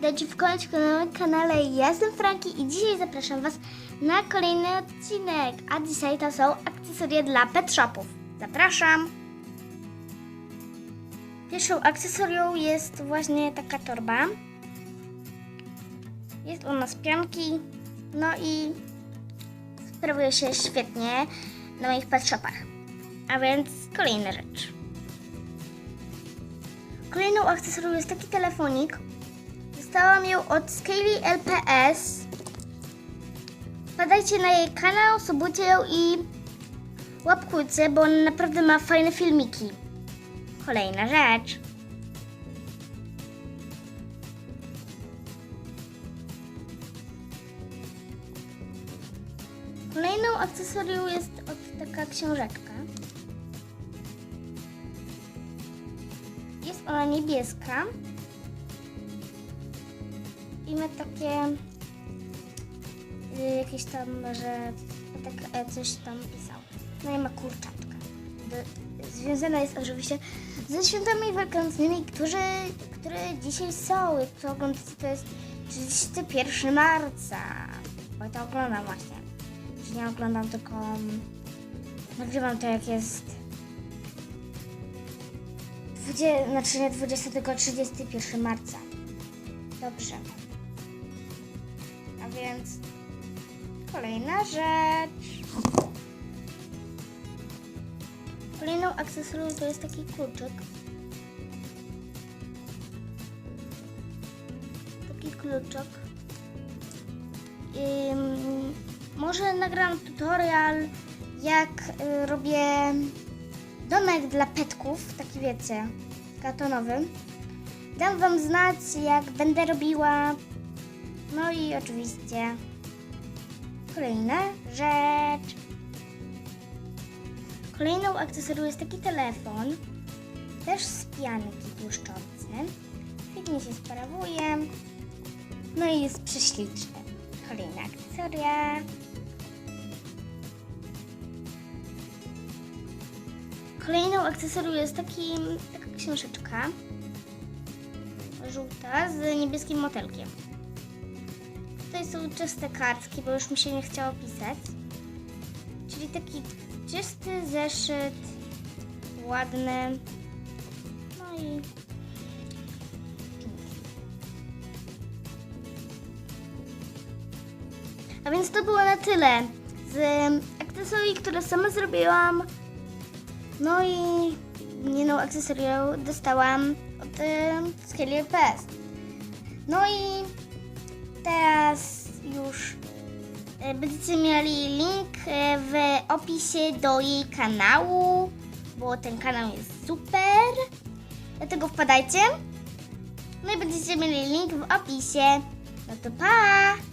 witajcie w kolejnym kanale. Ja jestem Franki i dzisiaj zapraszam Was na kolejny odcinek. A dzisiaj to są akcesoria dla pet shopów. Zapraszam! Pierwszą akcesorią jest właśnie taka torba. Jest ona z pianki, no i sprawuje się świetnie na moich pet shopach. A więc kolejna rzecz. Kolejną akcesorią jest taki telefonik. Dostałam ją od Scaly LPS. Wpadajcie na jej kanał, subujcie ją i łapkujcie, bo ona naprawdę ma fajne filmiki. Kolejna rzecz. Kolejną akcesorią jest od taka książeczka. Jest ona niebieska ma takie y, jakieś tam, że tak e, coś tam pisał. No i ma kurczaczkę. Do- Związana jest oczywiście ze świętami wielkanocnymi, którzy, które dzisiaj są. Jak to oglądacie, to jest 31 marca. Bo to oglądam właśnie. Że nie oglądam, tylko mm, nagrywam to jak jest 20, znaczy nie 20, tylko 31 marca. Dobrze. Więc kolejna rzecz. Kolejną akcesorią to jest taki kluczyk. Taki kluczek. Ym, może nagram tutorial, jak y, robię domek dla petków, taki wiecie, kartonowy. Dam Wam znać, jak będę robiła. No i oczywiście kolejna rzecz. Kolejną akcesorią jest taki telefon, też z pianki błyszczący. Pięknie się sprawuje. No i jest prześliczny. Kolejna akcesoria. Kolejną akcesorią jest taki, taka książeczka żółta z niebieskim motelkiem. Tutaj są czyste kartki, bo już mi się nie chciało pisać. Czyli taki czysty zeszyt, ładny. No i A więc to było na tyle z akcesorii, które sama zrobiłam. No i inną akcesorię dostałam od y, Scaly PS. No i teraz już y, będziecie mieli link y, w opisie do jej kanału, bo ten kanał jest super. Dlatego wpadajcie. No i będziecie mieli link w opisie. No to pa!